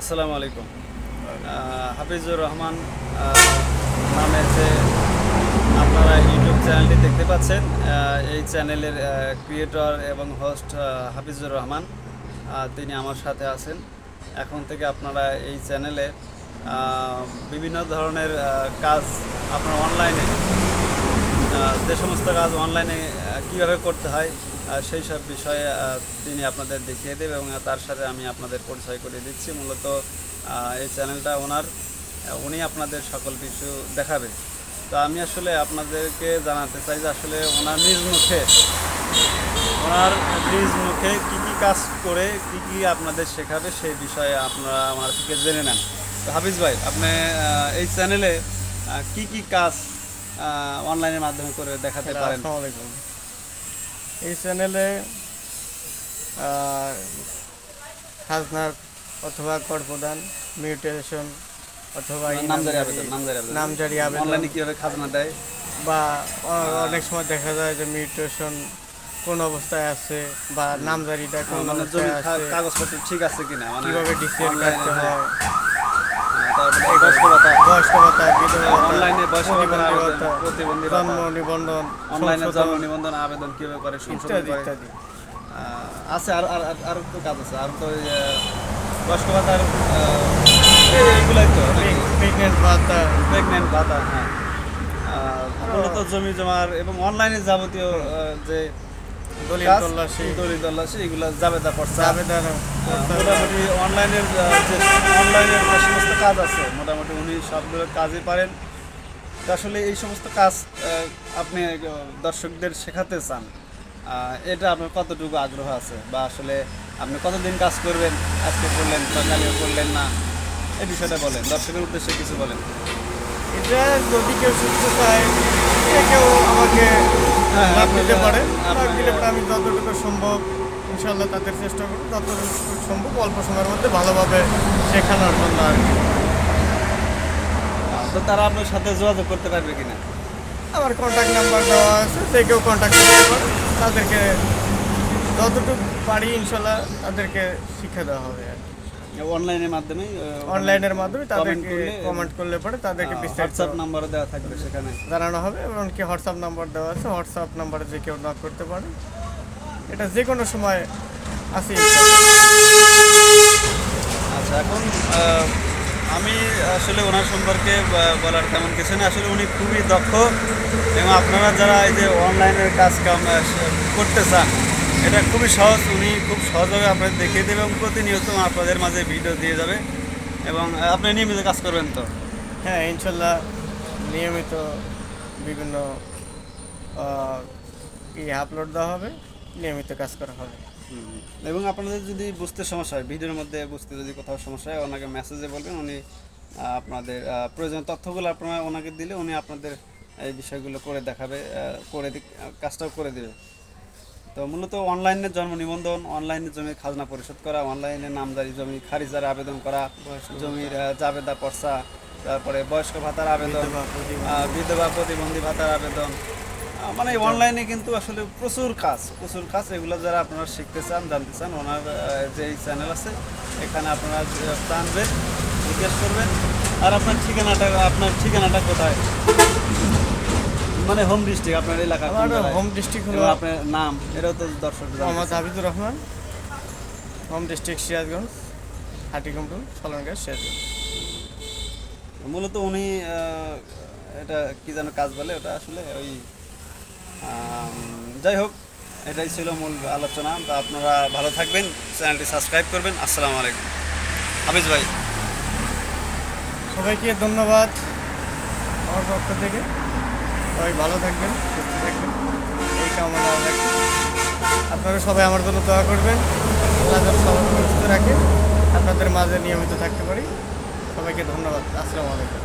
আসসালামু আলাইকুম। হাফিজুর রহমান নামের যে আপনারা ইউটিউব চ্যানেলটি দেখতে পাচ্ছেন এই চ্যানেলের ক্রিয়েটর এবং হোস্ট হাফিজুর রহমান তিনি আমার সাথে আছেন। এখন থেকে আপনারা এই চ্যানেলে বিভিন্ন ধরনের কাজ আপনারা অনলাইনে যে সমস্ত কাজ অনলাইনে কীভাবে করতে হয় সেই সব বিষয়ে তিনি আপনাদের দেখিয়ে দেবে এবং তার সাথে আমি আপনাদের পরিচয় করে দিচ্ছি। মূলত এই চ্যানেলটা ওনার উনি আপনাদের সকল কিছু দেখাবে। তো আমি আসলে আপনাদেরকে জানাতে চাই যে আসলে ওনার নিজ মুখে, ওনার নিজ মুখে কী কী কাজ করে, কী কী আপনাদের শেখাবে সেই বিষয়ে আপনারা আমার থেকে জেনে নেন। তো হাফিজ ভাই, আপনি এই চ্যানেলে কি কি কাজ অনলাইনের মাধ্যমে করে দেখাতে পারেন। আসসালামু আলাইকুম এই চ্যানেলে খাজনার অথবা কর প্রদান মিউটেশন অথবা নামজারি আবেদন নামজারি আবেদন। নামজারি আবেদন। অনলাইনে কীভাবে খাজনা দেয়? বা অনেক সময় দেখা যায় যে মিউটেশন কোন অবস্থায় আছে বা নামজারিটা কোন মানে কাগজপত্র ঠিক আছে কিনা? মানে কীভাবে ডিসিশন করতে হ্যাঁ, হয় তারপরে বয়স্ক ভাতা বয়স্ক ভাতা অনলাইনে বয়স্ক ভাতা, প্রতিবন্ধী জন্ম নিবন্ধন অনলাইনে জন্ম নিবন্ধন আবেদন কীভাবে করে সংশোধন করে? আছে আর আর আর- তো কাজ আছে আর তো বয়স্ক ভাতার এইগুলাই তো প্রেগনেন্ট ভাতা। প্রেগনেন্ট ভাতা হ্যাঁ। মূলত জমি জমার এবং অনলাইনে যাবতীয় যে দলিল কাজ, তল্লাশি। দলিল তল্লাশি এগুলো জাবেদা পড়ছে আবেদন মোটামুটি অনলাইনের যে অনলাইনের যে সমস্ত কাজ আছে মোটামুটি উনি সবগুলো কাজই পারেন। আসলে এই সমস্ত কাজ আপনি দর্শকদের শেখাতে চান এটা আপনার কতটুকু আগ্রহ আছে? বা আসলে আপনি কতদিন কাজ করবেন? আজকে করলেন বা করলেন না? এই বিষয়টা বলেন দর্শকের উদ্দেশ্যে কিছু বলেন। এটা যদি কেউ শিখতে চায় কেউ আমাকে লাভ আপনাকে- দিতে পারে। লাভ আপনাকে- পরে আমি যতটুকু সম্ভব ইনশাল্লাহ তাদের চেষ্টা করব যতটুকু সম্ভব অল্প সময়ের মধ্যে ভালোভাবে শেখানোর জন্য আর কি। তো তারা আপনার সাথে যোগাযোগ করতে পারবে কিনা? আমার কন্ট্যাক্ট নাম্বার দেওয়া আছে যে কেউ কন্ট্যাক্ট করতে পারে তাদেরকে যতটুকু পারি ইনশাল্লাহ তাদেরকে শিক্ষা দেওয়া হবে আর কি। অনলাইনের মাধ্যমে অনলাইনের মাধ্যমে তাদেরকে কমেন্ট করলে পরে তাদেরকে হোয়াটসঅ্যাপ নাম্বারও দেওয়া থাকবে সেখানে। জানানো হবে এমনকি হোয়াটসঅ্যাপ নাম্বার দেওয়া আছে হোয়াটসঅ্যাপ নাম্বারে যে কেউ নক করতে পারে। এটা যে কোনো সময় আছে। আচ্ছা এখন আমি আসলে ওনার সম্পর্কে বলার তেমন কিছু নেই। আসলে উনি খুবই দক্ষ এবং আপনারা যারা এই যে অনলাইনের কাজ কাম করতে চান এটা খুবই সহজ উনি খুব সহজভাবে আপনাদের দেখিয়ে দেবে এবং প্রতিনিয়ত আপনাদের মাঝে ভিডিও দিয়ে যাবে। এবং আপনি নিয়মিত কাজ করবেন তো? হ্যাঁ ইনশাল্লাহ নিয়মিত বিভিন্ন ই আপলোড দেওয়া হবে নিয়মিত কাজ করা হবে। এবং আপনাদের যদি বুঝতে সমস্যা হয় ভিডিওর মধ্যে বুঝতে যদি কোথাও সমস্যা হয় ওনাকে মেসেজে বলবেন উনি আপনাদের আহ, প্রয়োজনীয় তথ্যগুলো আপনারা ওনাকে দিলে উনি আপনাদের এই বিষয়গুলো করে দেখাবে করে দি- কাজটাও করে দেবে। তো মূলত অনলাইনে জন্ম নিবন্ধন অনলাইনে জমি খাজনা পরিশোধ করা অনলাইনে নামজারি জমি খারিজার আবেদন করা জমির জাবেদা পর্সা তারপরে বয়স্ক ভাতার আবেদন বিধবা, প্রতিবন্ধী। ভাতার আবেদন। মানে অনলাইনে কিন্তু আসলে প্রচুর কাজ প্রচুর কাজ। এগুলো যারা আপনারা শিখতে চান জানতে চান ওনার যে চ্যানেল আছে এখানে আপনারা যে- জানবেন জিজ্ঞেস করবেন আর আপনার ঠিকানাটা আপনার ঠিকানাটা কোথায়? মানে হোম ডিস্ট্রিক্ট আপনার এলাকা আমার হোম ডিস্ট্রিক্ট হলো আপনার নাম এটাও তো দর্শক মোহাম্মদ হাবিবুর রহমান হোম ডিস্ট্রিক্ট সিরাজগঞ্জ হাটিকুমটুল সলনগাছ সিরাজগঞ্জ। মূলত উনি এটা কি যেন কাজ বলে ওটা আসলে ওই যাই হোক এটাই ছিল মূল আলোচনা। তো আপনারা ভালো থাকবেন চ্যানেলটি সাবস্ক্রাইব করবেন। আসসালামু আলাইকুম। হাফিজ ভাই। সবাইকে ধন্যবাদ আমার পক্ষ থেকে। সবাই ভালো থাকবেন, সুস্থ থাকবেন। এই কামনা রাখি আপনারা সবাই আমার জন্য দোয়া করবেন। আল্লাহ সবাই সুস্থ রাখে। আপনাদের মাঝে নিয়মিত থাকতে পারি। সবাইকে ধন্যবাদ। আসসালামু আলাইকুম।